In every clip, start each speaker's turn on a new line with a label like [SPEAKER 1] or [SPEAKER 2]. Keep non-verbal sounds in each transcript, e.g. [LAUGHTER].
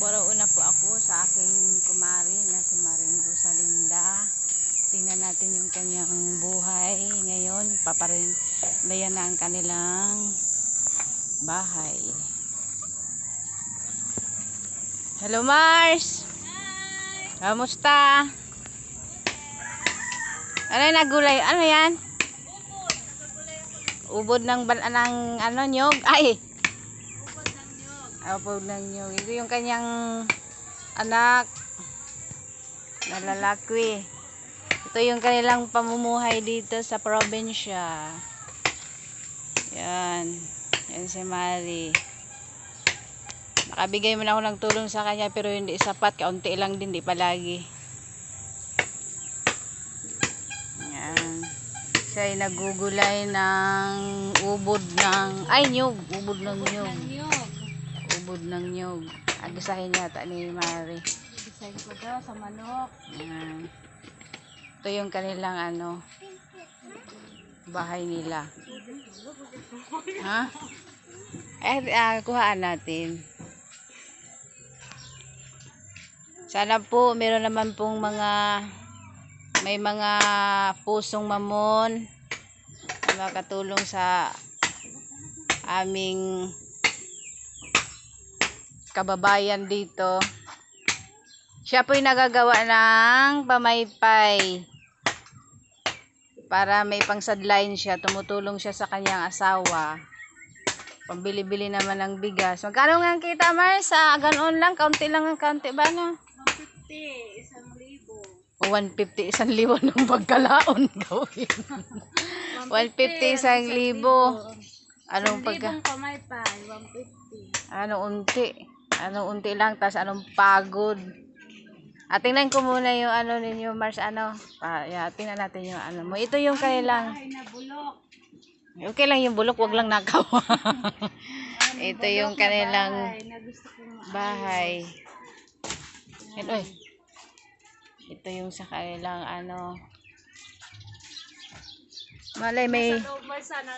[SPEAKER 1] Puro una po ako sa aking kumari na si Maring Rosalinda. Tingnan natin yung kanyang buhay ngayon. Paparin bayan na ang kanilang bahay. Hello Mars! Kamusta? Ano yung nagulay? Ano yan? Ubod ng bal ng ano nyog? Ay! Ubod ng nyog. Ito yung kanyang anak na lalaki. Ito yung kanilang pamumuhay dito sa probinsya. Yan. Yan si Mari. Nakabigay mo na ako ng tulong sa kanya pero hindi sapat. Kaunti lang din, di palagi. Yan. Siya ay nagugulay ng ubod ng, ay nyug, ubod ng nyug. Ubod ng nyug. Agisahin yata ni Mari.
[SPEAKER 2] Design ko daw sa manok.
[SPEAKER 1] Yan. Ito yung kanilang ano, bahay nila. Ha? Eh, ah, kuhaan natin. Sana po, meron naman pong mga, may mga pusong mamon na makatulong sa aming kababayan dito. Siya po'y nagagawa ng pamaypay. Para may pangsadline siya, tumutulong siya sa kanyang asawa. Pambili-bili naman ng bigas. Magkano nga ang kita, Mars? Sa ganon lang, kaunti lang ang kaunti ba, no?
[SPEAKER 2] 150, isang libo.
[SPEAKER 1] O 150, isang libo ng [LAUGHS] pagkalaon gawin. 150, isang libo. Anong
[SPEAKER 2] Isang
[SPEAKER 1] pagka...
[SPEAKER 2] libong pamaypay, 150.
[SPEAKER 1] Anong unti? Anong unti lang, tas anong pagod? At tingnan ko muna yung ano ninyo, Mars, ano. Ah, yeah, tingnan natin yung ano mo. Ito yung
[SPEAKER 2] na bulok.
[SPEAKER 1] Okay lang yung bulok, wag lang nakaw. Ito yung kanilang bahay. Yan, oy. Ito yung sa kanilang ano. Malay may...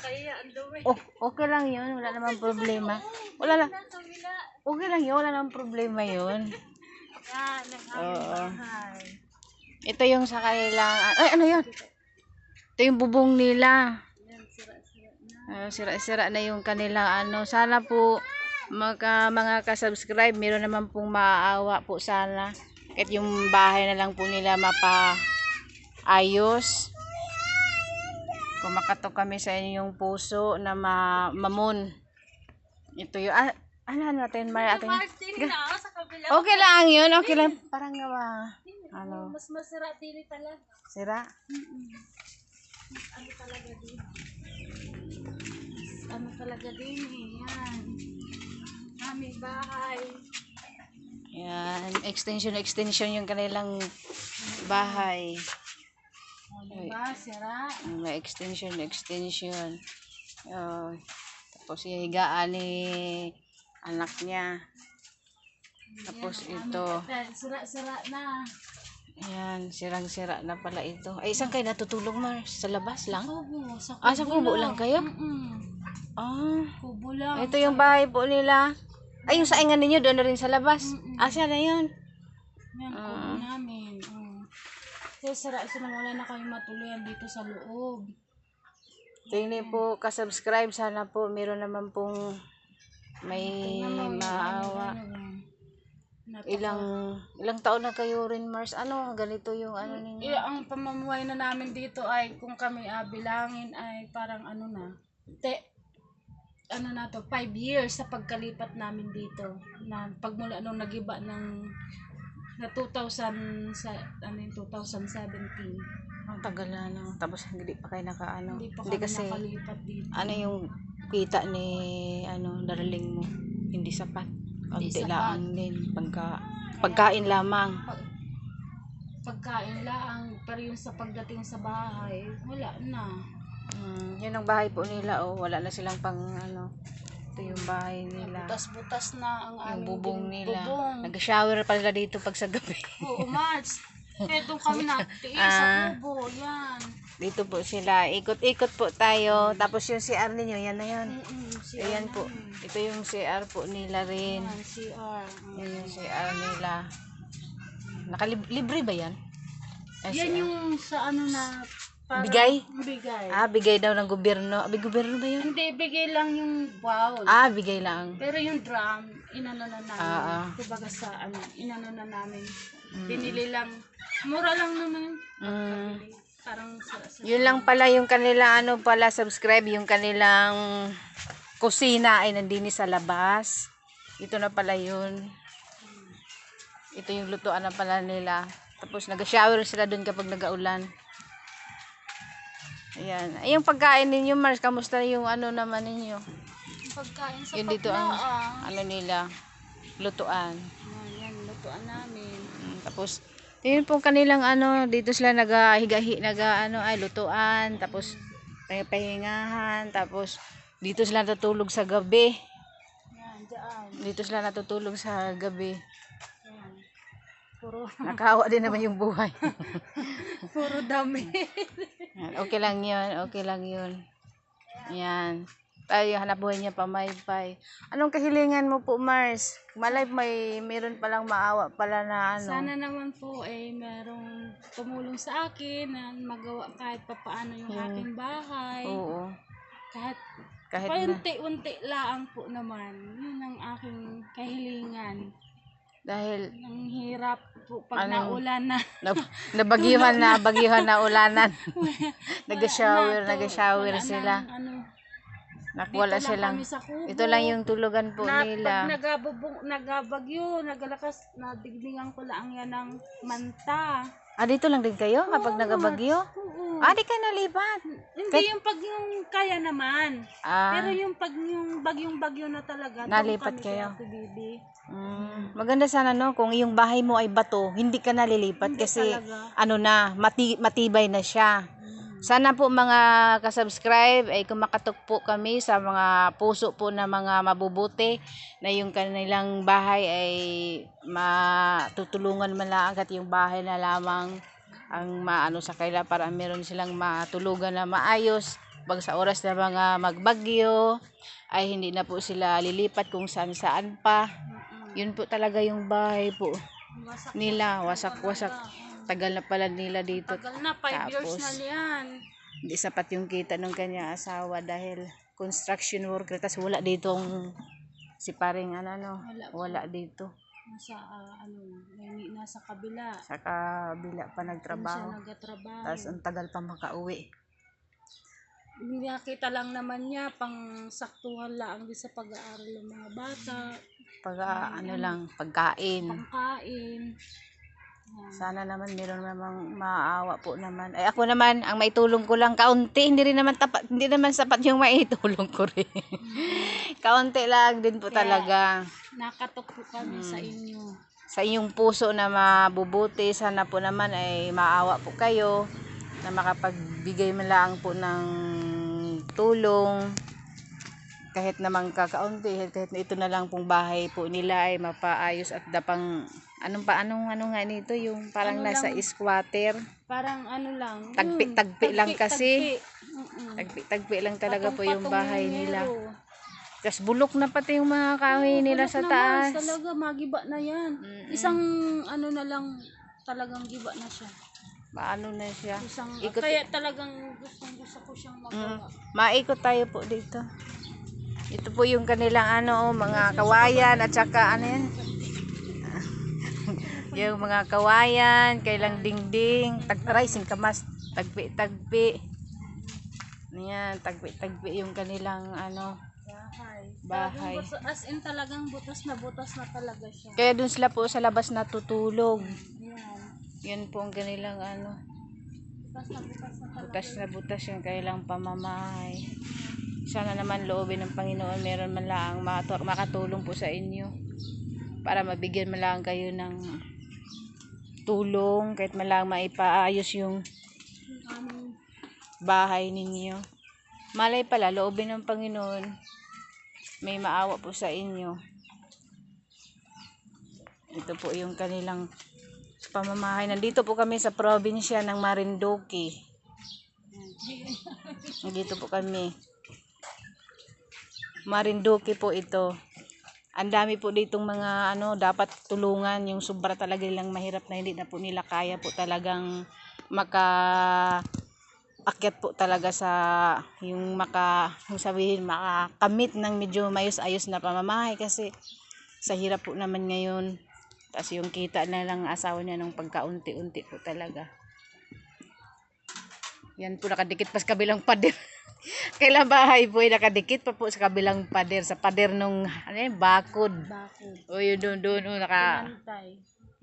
[SPEAKER 2] Kaya dumi.
[SPEAKER 1] Oh, okay lang yun. Wala namang problema. Wala lang. Okay lang yun. Wala namang problema yun.
[SPEAKER 2] Yan, ang
[SPEAKER 1] Oo.
[SPEAKER 2] aming bahay.
[SPEAKER 1] Ito yung sa kanilang... Ay, ano yun? Ito yung bubong nila.
[SPEAKER 2] Yan, sira-sira na.
[SPEAKER 1] Ah, sira-sira na yung kanilang ano. Sana po mga, mga ka-subscribe, meron naman pong maaawa po sana. Kahit yung bahay na lang po nila mapaayos. Kung makatok kami sa inyong puso na ma mamon. Ito yung... Ah, ano natin,
[SPEAKER 2] Mars, din na ako sa kabila.
[SPEAKER 1] okay lang yun. Okay lang. Parang gawa. Ano?
[SPEAKER 2] Mas masira din talaga.
[SPEAKER 1] Sira?
[SPEAKER 2] Ano talaga din? Ano talaga din eh. Yan. Aming bahay.
[SPEAKER 1] Yan. Extension, extension yung kanilang bahay.
[SPEAKER 2] O, diba? Sira.
[SPEAKER 1] May extension, extension. Oh, tapos yung higaan ni anak niya. Tapos ito.
[SPEAKER 2] Sira-sira na.
[SPEAKER 1] Yan, sirang-sira na pala ito. Ay, isang kayo natutulog, Mars? Sa labas lang?
[SPEAKER 2] Kubo. Sa
[SPEAKER 1] Ah, sa kubo lang kayo?
[SPEAKER 2] Mm-mm.
[SPEAKER 1] Ah,
[SPEAKER 2] Kubo lang.
[SPEAKER 1] ito yung bahay po nila. Ay, yung saingan ninyo, doon na rin sa labas.
[SPEAKER 2] Mm-mm.
[SPEAKER 1] Ah, siya na yun.
[SPEAKER 2] Yan, kubo namin. Mm. Kasi sira, sinamula na kami matuluyan dito sa loob.
[SPEAKER 1] Tingnan po, kasubscribe. Sana po, meron naman pong may maawa.
[SPEAKER 2] Napaka-
[SPEAKER 1] Ilang ilang taon na kayo rin, Mars? Ano, ganito yung ano ninyo?
[SPEAKER 2] Eh, ang pamumuhay na namin dito ay kung kami ah, bilangin ay parang ano na. Te, ano na to, five years sa pagkalipat namin dito. Na pagmula nung nagiba ng na 2000 sa ano yung 2017.
[SPEAKER 1] Ang tagal na lang. Tapos hindi pa kayo nakaano.
[SPEAKER 2] Hindi pa
[SPEAKER 1] Hindi
[SPEAKER 2] kami
[SPEAKER 1] kasi
[SPEAKER 2] nakalipat dito.
[SPEAKER 1] ano yung kita ni ano darling mo hindi sapat.
[SPEAKER 2] Hindi sapat.
[SPEAKER 1] lang din pagka pagkain lamang.
[SPEAKER 2] Pag, pagkain lang, pero yung sa pagdating sa bahay, wala na.
[SPEAKER 1] Mm, yun ang bahay po nila oh. Wala na silang pang ano. Ito yung bahay nila.
[SPEAKER 2] Butas-butas na ang
[SPEAKER 1] Yung
[SPEAKER 2] aming
[SPEAKER 1] bubong nila.
[SPEAKER 2] Bubong.
[SPEAKER 1] Nag-shower pala dito pag sa gabi.
[SPEAKER 2] Oo, March. [LAUGHS] Kaya doon kami nagtiis
[SPEAKER 1] Ah.
[SPEAKER 2] sa kubo. Yan.
[SPEAKER 1] Dito po sila. Ikot-ikot po tayo. Tapos yung CR ninyo, yan na yan.
[SPEAKER 2] Mm-mm, si
[SPEAKER 1] Ayan po. Ito yung CR po nila rin.
[SPEAKER 2] Yan, CR. Mm.
[SPEAKER 1] Yan yung CR nila. Nakalibre ba yan? Ay,
[SPEAKER 2] Yan
[SPEAKER 1] CR.
[SPEAKER 2] yung sa ano na parang-
[SPEAKER 1] Bigay?
[SPEAKER 2] Bigay.
[SPEAKER 1] Ah, bigay daw ng gobyerno. Ah, big gobyerno ba yun?
[SPEAKER 2] Hindi, bigay lang yung bowl.
[SPEAKER 1] Ah, bigay lang.
[SPEAKER 2] Pero yung drum, inano na namin.
[SPEAKER 1] Ah, ah.
[SPEAKER 2] Kumbaga sa ano, inano na namin. Binili lang. Mura lang naman.
[SPEAKER 1] Mm.
[SPEAKER 2] Parang sa, sa
[SPEAKER 1] Yun lang pala yung kanila ano pala subscribe yung kanilang kusina ay nandini sa labas. Ito na pala yun. Ito yung lutuan na pala nila. Tapos nag-shower sila dun kapag nag-aulan. Ayan. Ay, yung pagkain ninyo, Mars, kamusta yung ano naman ninyo?
[SPEAKER 2] yung pagkain sa
[SPEAKER 1] Yun dito ang
[SPEAKER 2] paglaan.
[SPEAKER 1] ano nila, lutuan.
[SPEAKER 2] Yan, yan, lutuan namin.
[SPEAKER 1] Tapos, yun po kanilang ano, dito sila nagahigahi, naga ano, ay lutuan, tapos pah- pahingahan, tapos dito sila natutulog sa gabi. Dito sila natutulog sa gabi.
[SPEAKER 2] Puro,
[SPEAKER 1] Nakawa din naman yung buhay. [LAUGHS]
[SPEAKER 2] puro dami.
[SPEAKER 1] Okay lang yun, okay lang yun. Yan. Tayo, hanap buhay niya pa, may pay. Anong kahilingan mo po, Mars? Malay, may, meron palang maawa pala na ano.
[SPEAKER 2] Sana naman po ay merong tumulong sa akin na magawa kahit papaano yung aking bahay.
[SPEAKER 1] Oo.
[SPEAKER 2] Kahit
[SPEAKER 1] Kahit na,
[SPEAKER 2] paunti-unti lang po naman. Yun ang aking kahilingan.
[SPEAKER 1] dahil
[SPEAKER 2] Ang hirap po pag
[SPEAKER 1] Anong-
[SPEAKER 2] naulan na.
[SPEAKER 1] Nab- nabagyuhan [LAUGHS] na, bagyuhan na ulanan. nag-shower,
[SPEAKER 2] na
[SPEAKER 1] nag-shower sila.
[SPEAKER 2] nang ano.
[SPEAKER 1] Nakwala
[SPEAKER 2] Dito lang
[SPEAKER 1] silang.
[SPEAKER 2] kami sa kubo.
[SPEAKER 1] Ito lang yung tulugan po
[SPEAKER 2] na,
[SPEAKER 1] nila.
[SPEAKER 2] Pag nagabubong, nagabagyo, nagalakas, nadiglingan ko lang yan ng manta.
[SPEAKER 1] Ah, dito lang din kayo kapag nagabagyo?
[SPEAKER 2] Oo.
[SPEAKER 1] Ah, di kayo nalipat.
[SPEAKER 2] Hindi yung pag yung kaya naman.
[SPEAKER 1] Ah,
[SPEAKER 2] Pero yung pag yung bagyong-bagyo na talaga, doon
[SPEAKER 1] Nalipat
[SPEAKER 2] kami
[SPEAKER 1] kayo?
[SPEAKER 2] kay Ate Bibi.
[SPEAKER 1] mm, maganda sana no, kung yung bahay mo ay bato, hindi ka nalilipat kasi
[SPEAKER 2] talaga.
[SPEAKER 1] ano na, mati- matibay na siya. Sana po mga kasubscribe ay kumakatok po kami sa mga puso po na mga mabubuti na yung kanilang bahay ay matutulungan man lang at yung bahay na lamang ang maano sa kaila para meron silang matulugan na maayos. Pag sa oras na mga magbagyo ay hindi na po sila lilipat kung saan saan pa yun po talaga yung bahay po nila wasak wasak tagal na pala nila dito.
[SPEAKER 2] Tagal na, 5 years
[SPEAKER 1] Tapos,
[SPEAKER 2] na yan.
[SPEAKER 1] hindi sapat yung kita ng kanya asawa dahil construction worker. Tas wala ditong si paring ano no
[SPEAKER 2] Wala
[SPEAKER 1] wala dito.
[SPEAKER 2] Nasa, ah, ano, may- nasa kabila.
[SPEAKER 1] sa kabila pa
[SPEAKER 2] Doon siya
[SPEAKER 1] nagtrabaho. Tas ang tagal pa makauwi.
[SPEAKER 2] Nakita lang naman niya, pang saktuhan lang din sa pag-aaral ng mga bata,
[SPEAKER 1] pag ah, ano lang pagkain.
[SPEAKER 2] Pangkain.
[SPEAKER 1] Sana naman meron namang maawa po naman ay ako naman ang maitulong ko lang kaunti hindi rin naman tapat hindi naman sapat yung maitulong [LAUGHS] ko rin kaunti lang din po talaga
[SPEAKER 2] Nakatok po kami sa
[SPEAKER 1] Hmm.
[SPEAKER 2] inyo.
[SPEAKER 1] sa inyong puso na mabubuti. Sana po naman ay maawa po kayo na makapagbigay man lang po ng tulong kahit naman kakaunti kahit na ito na lang pong bahay po nila ay mapaayos at dapang anong pa anong ano nga nito yung parang
[SPEAKER 2] Ano
[SPEAKER 1] nasa
[SPEAKER 2] lang?
[SPEAKER 1] squatter
[SPEAKER 2] Parang ano lang.
[SPEAKER 1] Tagpi-
[SPEAKER 2] yun,
[SPEAKER 1] tagpi lang kasi.
[SPEAKER 2] tagpi.
[SPEAKER 1] Tagpi, tagpi lang talaga po yung bahay
[SPEAKER 2] yung
[SPEAKER 1] nila tapos bulok na pati yung mga kahoy nila sa
[SPEAKER 2] naman,
[SPEAKER 1] taas
[SPEAKER 2] Talaga, magiba na yan.
[SPEAKER 1] Mm-mm.
[SPEAKER 2] Isang ano na lang, talagang giba na siya.
[SPEAKER 1] paano na siya
[SPEAKER 2] Isang,
[SPEAKER 1] Ikot-
[SPEAKER 2] kaya talagang gustong gusto ko siyang
[SPEAKER 1] Mm.
[SPEAKER 2] magawa.
[SPEAKER 1] Maikot tayo po dito. Ito po yung kanilang ano, oh, mga kawayan at saka ano yan? Yung mga kawayan, kailang dingding, tagtaray, singkamas, tagpi-tagpi. Yan, tagpi-tagpi yung kanilang ano.
[SPEAKER 2] Bahay.
[SPEAKER 1] Bahay.
[SPEAKER 2] Butas- as in talagang butas na butas na talaga siya.
[SPEAKER 1] Kaya dun sila po sa labas natutulog.
[SPEAKER 2] Yan.
[SPEAKER 1] Yan po ang kanilang ano,
[SPEAKER 2] Butas na butas na talaga.
[SPEAKER 1] butas na butas yung kailang pamamahay. Sana naman loobin ng Panginoon meron man lang makatulong po sa inyo para mabigyan man lang kayo ng tulong kahit man lang maipaayos yung bahay ninyo. Malay pala, loobin ng Panginoon may maawa po sa inyo. Ito po yung kanilang pamamahay. Nandito po kami sa probinsya ng Marinduque. Nandito po kami. Marinduque po ito. Ang dami po ditong mga ano, dapat tulungan. Yung sobra talaga nilang mahirap na hindi na po nila kaya po talagang maka akyat po talaga sa yung maka yung sabihin makakamit ng medyo mayos-ayos na pamamahay. Kasi sa hirap po naman ngayon. Tapos yung kita na lang asawa niya nung pagkaunti-unti po talaga. Yan po nakadikit pa sa kabilang pader [LAUGHS] [LAUGHS] kailang bahay po ay nakadikit pa po sa kabilang pader sa pader nung ano yun, bakod
[SPEAKER 2] Bakod.
[SPEAKER 1] o yun doon doon oh, naka
[SPEAKER 2] Pinantay.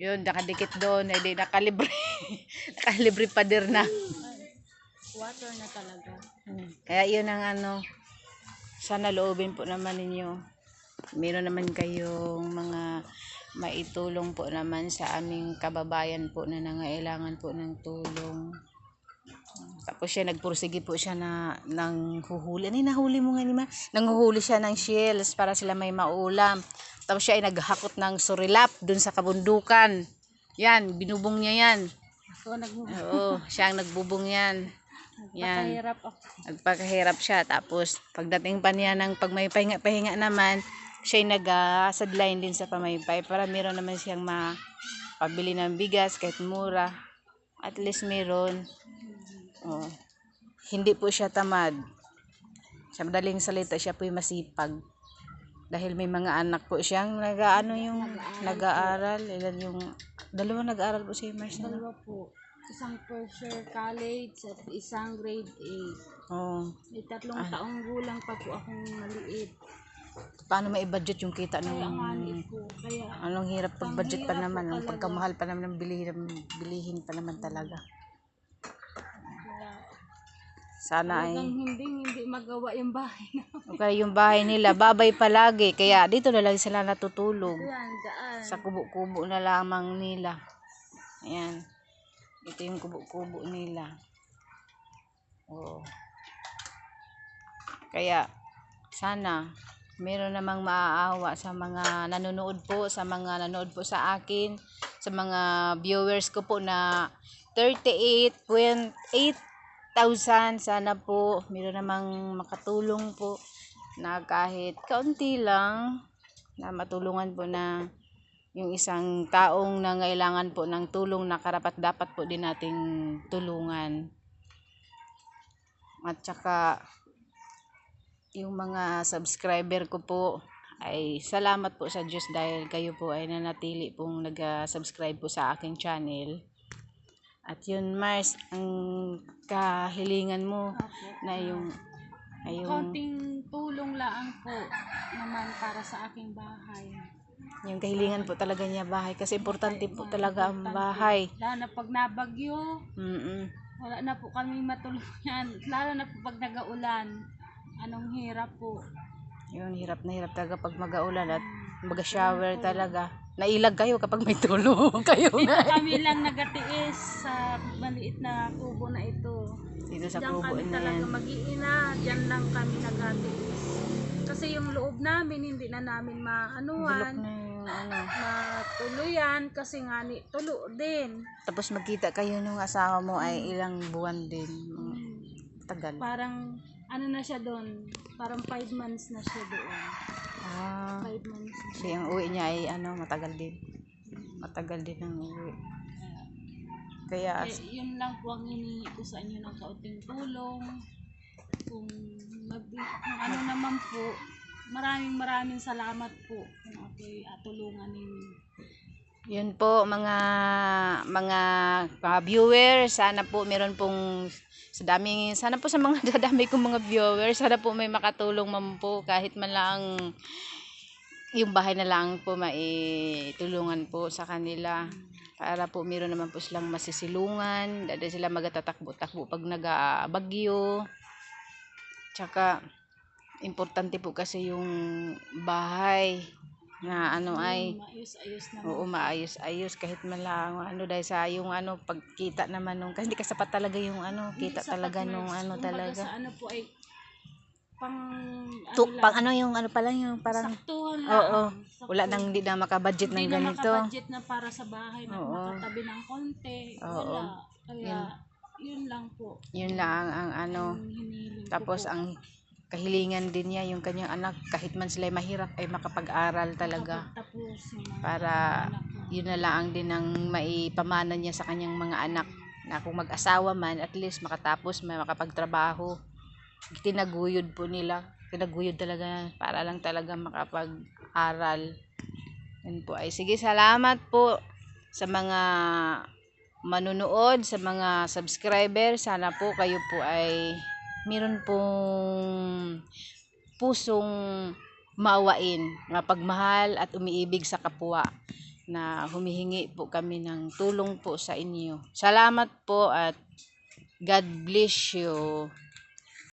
[SPEAKER 1] yun nakadikit doon eh di nakalibre [LAUGHS] nakalibre pader na
[SPEAKER 2] Water na talaga.
[SPEAKER 1] Kaya yun ang ano, sana loobin po naman ninyo. Meron naman kayong mga maitulong po naman sa aming kababayan po na nangailangan po ng tulong. Tapos siya nagpursige po siya na nang huhuli. Ano nahuli mo nga ni ma? Nanghuhuli siya ng shells para sila may maulam. Tapos siya ay naghakot ng surilap dun sa kabundukan. Yan, binubong niya yan.
[SPEAKER 2] Ako nag
[SPEAKER 1] Oo, siya ang nagbubong yan. Yan.
[SPEAKER 2] Nagpakahirap ako.
[SPEAKER 1] nagpakahirap siya tapos pagdating pa niya ng pag may pahinga, pahinga naman siya nag-sadline din sa pamaypay para meron naman siyang mapabili ng bigas kahit mura at least meron oh. hindi po siya tamad sa madaling salita siya po masipag dahil may mga anak po siyang nag-ano yung nag-aaral ilan yung dalawa nag-aaral po si Mars na
[SPEAKER 2] Dalawa po. Isang first college at isang grade 8.
[SPEAKER 1] oh.
[SPEAKER 2] May tatlong taong gulang pa po akong maliit.
[SPEAKER 1] paano mai-budget yung kita ng Anong hirap pag budget pa naman, ang pagkamahal pa naman ng bilihin, bilihin pa naman talaga. Sana ay,
[SPEAKER 2] talagang hindi hindi magawa yung bahay na.
[SPEAKER 1] o kaya yung bahay nila, babay palagi. Kaya dito na lang sila natutulog.
[SPEAKER 2] Yan, daan.
[SPEAKER 1] Sa kubo-kubo na lamang nila. Ayan. Ito yung kubo-kubo nila. Oo. Kaya, sana, meron namang maaawa sa mga nanonood po, sa mga nanonood po sa akin, sa mga viewers ko po na 38.8 thousand sana po. Meron namang makatulong po na kahit kaunti lang na matulungan po na yung isang taong nangailangan po ng tulong na karapat dapat po din nating tulungan. At saka yung mga subscriber ko po ay salamat po sa Diyos dahil kayo po ay nanatili pong nag-subscribe po sa aking channel at yun Mars ang kahilingan mo
[SPEAKER 2] Opo.
[SPEAKER 1] na yung ay yung
[SPEAKER 2] Konting tulong lang po naman para sa aking bahay.
[SPEAKER 1] yung kahilingan po talaga niya bahay kasi importante po talaga ang bahay
[SPEAKER 2] Lalo na pag nabagyo,
[SPEAKER 1] mm
[SPEAKER 2] wala na po kami matulungan. Lalo na po pag nagaulan. Anong hirap po.
[SPEAKER 1] yun hirap na hirap talaga pag mag-aulan at mag-shower talaga nailag kayo kapag may tulong [LAUGHS] kayo
[SPEAKER 2] Dito
[SPEAKER 1] na
[SPEAKER 2] kami lang nagatiis sa maliit na kubo na ito.
[SPEAKER 1] dito sa
[SPEAKER 2] Diyan
[SPEAKER 1] kubo
[SPEAKER 2] kami
[SPEAKER 1] na
[SPEAKER 2] talaga
[SPEAKER 1] yan
[SPEAKER 2] mag-iina. Diyan lang kami nagatiis. Kasi yung loob namin hindi na namin
[SPEAKER 1] bulok
[SPEAKER 2] maanuhan.
[SPEAKER 1] na yung ano
[SPEAKER 2] matuluyan kasi nga ni tulo din.
[SPEAKER 1] tapos magkita kayo nung asawa mo ay ilang buwan din Mm, tagal
[SPEAKER 2] Parang ano na siya doon, parang 5 months na siya doon.
[SPEAKER 1] ah
[SPEAKER 2] 5 months na.
[SPEAKER 1] Kasi ang uwi niya ay ano, matagal din. Matagal din ang uwi. Kaya,
[SPEAKER 2] Eh, yun lang po ang hinihingi ko sa inyo ng kaunting tulong. Kung, mag, kung ano naman po, maraming maraming salamat po kung ako'y uh, tulungan ninyo.
[SPEAKER 1] yun po mga mga mga viewers, sana po meron pong sa dami, sana po sa mga [LAUGHS] dadami kong mga viewers, sana po may makatulong man po. Kahit man lang yung bahay na lang po maitulungan po sa kanila. Para po meron naman po silang masisilungan. Dahil sila magatatakbo-takbo pag nagabagyo tsaka importante po kasi yung bahay na ano ay
[SPEAKER 2] Maayos-ayos naman.
[SPEAKER 1] oo maayos-ayos kahit man lang ano dahil sa yung ano pagkita naman nung kasi hindi ka sapat talaga yung ano kita talaga nung ano talaga
[SPEAKER 2] sa ano po ay pang
[SPEAKER 1] Tu,
[SPEAKER 2] ano
[SPEAKER 1] pang
[SPEAKER 2] lang,
[SPEAKER 1] ano yung ano pa lang yung parang
[SPEAKER 2] saktuhan lang.
[SPEAKER 1] Oo.
[SPEAKER 2] Saktuhan.
[SPEAKER 1] wala nang hindi na makabudget ng
[SPEAKER 2] Hindi na
[SPEAKER 1] ganito.
[SPEAKER 2] makabudget na para sa bahay na
[SPEAKER 1] Oo.
[SPEAKER 2] makatabi ng konti.
[SPEAKER 1] Oo.
[SPEAKER 2] Wala. Kaya, yun lang po.
[SPEAKER 1] Yun lang ang ano. Tapos
[SPEAKER 2] po.
[SPEAKER 1] ang kahilingan din niya yung kanyang anak. Kahit man sila mahirap ay makapag-aral talaga. Para yun na lang din ang maipamana niya sa kanyang mga anak. Na kung mag-asawa man at least makatapos may makapagtrabaho. Tinaguyod po nila. Tinaguyod talaga para lang talaga makapag-aral. Yun po. Ay sige salamat po sa mga manunood sa mga subscriber. Sana po kayo po ay meron pong pusong maawain mapagmahal at umiibig sa kapwa na humihingi po kami ng tulong po sa inyo. Salamat po at God bless you.